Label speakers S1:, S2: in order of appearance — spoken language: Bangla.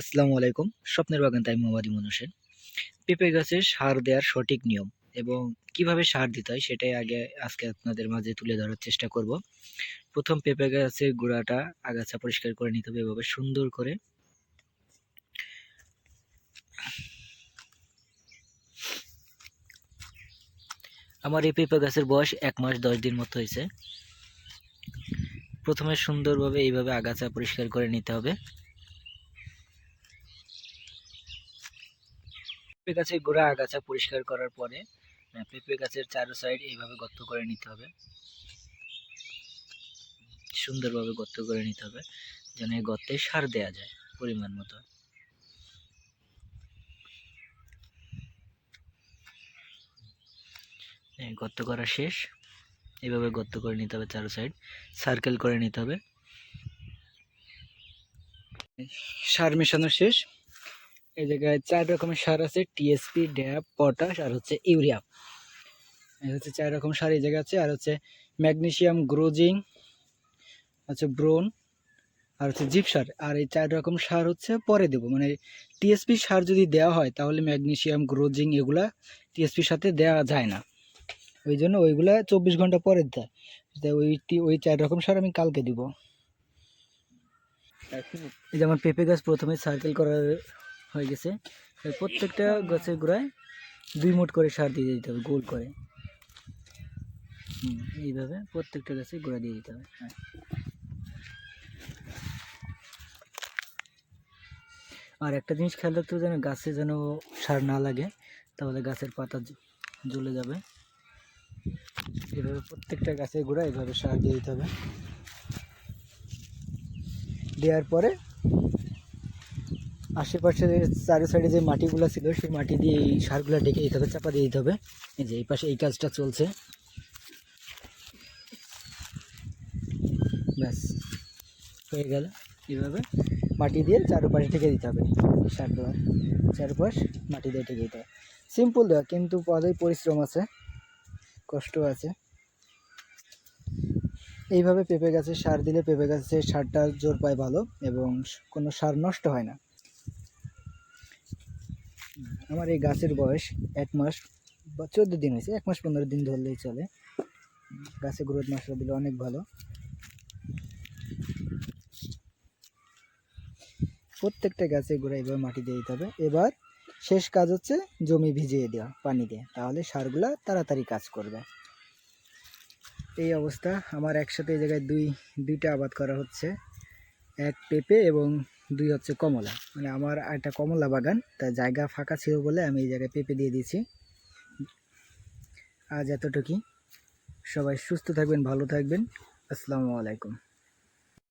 S1: আসসালামু আলাইকুম। স্বপ্নের বাগান তাই মোহাম্মদ মনুষের পেঁপে গাছে সার দেওয়ার সঠিক নিয়ম এবং কীভাবে সার দিতে হয় সেটাই আগে, আজকে আপনাদের মাঝে তুলে ধরার চেষ্টা করব। প্রথম পেঁপে গাছের গোড়াটা আগাছা পরিষ্কার করে নিতে হবে এভাবে সুন্দর করে। আমার এই পেঁপে গাছের বয়স এক মাস দশ দিন মতো হয়েছে। প্রথমে সুন্দরভাবে এইভাবে আগাছা পরিষ্কার করে নিতে হবে। পেঁপে গাছের গোড়া আগাছা পরিষ্কার করার পরে পেঁপে গাছের চারো সাইড এইভাবে গর্ত করে নিতে হবে। সুন্দরভাবে গর্ত করে নিতে হবে, যেন এই গর্তে সার দেওয়া যায় পরিমাণ মতো। গর্ত করা শেষ। এইভাবে গর্ত করে নিতে হবে চারো সাইড সার্কেল করে নিতে হবে। সার মেশানো শেষ। এই জায়গায় চার রকমের সার আছে টিএসপি ড্যাপ পটাশ আর হচ্ছে ইউরিয়া। এই হচ্ছে চার রকম সার এই জায়গায় আছে আর হচ্ছে ম্যাগনেশিয়াম গ্রোজিং হচ্ছে ব্রোন আর হচ্ছে জিপ সার। আর এই চার রকম সার হচ্ছে পরে দেবো। মানে টিএসপি সার যদি দেওয়া হয় তাহলে ম্যাগনেশিয়াম গ্রোজিং এগুলা টিএসপির সাথে দেওয়া যায় না। ওই জন্য ওইগুলা চব্বিশ ঘণ্টা পরে দিতে হয়। তাই ওই ওই চার রকম সার আমি কালকে দিব। এই যে আমার পেঁপে গাছ প্রথমে সার্কেল করা হয়ে গেছে। প্রত্যেকটা গাছের গোড়ায় দুই মুঠ করে সার দিয়ে দিতে হবে, গোল করে। এইভাবে প্রত্যেকটা গাছে গোড়া দিয়ে দিতে হবে। হ্যাঁ। আর একটা জিনিস খেয়াল রাখতে হবে যেন গাছে যেন সার না লাগে, তাহলে গাছের পাতা জ্বলে যাবে। এভাবে প্রত্যেকটা গাছের গোড়া এভাবে সার দিয়ে দিতে হবে। দেওয়ার পরে আশেপাশে চারি সাইডে যে মাটিগুলো ছিল, সেই মাটি দিয়ে এই সারগুলো ডেকে দিতে হবে চাপা দিয়ে দিতে হবে। এই যে এই পাশে এই কাজটা চলছে। ব্যাস, হয়ে গেল। এইভাবে মাটি দিয়ে চারপাশে ঢেকে দিতে হবে, সার দেওয়ার। চারপাশ মাটি দিয়ে ঢেকে দিতে হবে। সিম্পল দেওয়া, কিন্তু পদের পরিশ্রম আছে, কষ্ট আছে। এইভাবে পেঁপে গাছে সার দিলে পেঁপে গাছে সারটা জোর পায় ভালো, এবং কোনো সার নষ্ট হয় না। আমার এই গাছের বয়স এক মাস বা চোদ্দ দিন হয়েছে, এক মাস পনেরো দিন ধরলেই চলে। গাছে গ্রোথ মশলা দিলে অনেক ভালো। প্রত্যেকটা গাছে গোড়া এবার মাটি দিয়ে দিতে হবে। এবার শেষ কাজ হচ্ছে জমি ভিজিয়ে দেওয়া, পানি দিয়ে। তাহলে সারগুলা তাড়াতাড়ি কাজ করবে। এই অবস্থা। আমার একসাথে এই জায়গায় দুই, দুইটা আবাদ করা হচ্ছে। এক পেঁপে এবং দুই হচ্ছে কমলা। মানে আমার একটা কমলা বাগান, তা জায়গা ফাঁকা ছিল বলে আমি এই জায়গায় পেঁপে দিয়ে দিয়েছি। আজ এতটুকুই। সবাই সুস্থ থাকবেন, ভালো থাকবেন। আসসালামু আলাইকুম।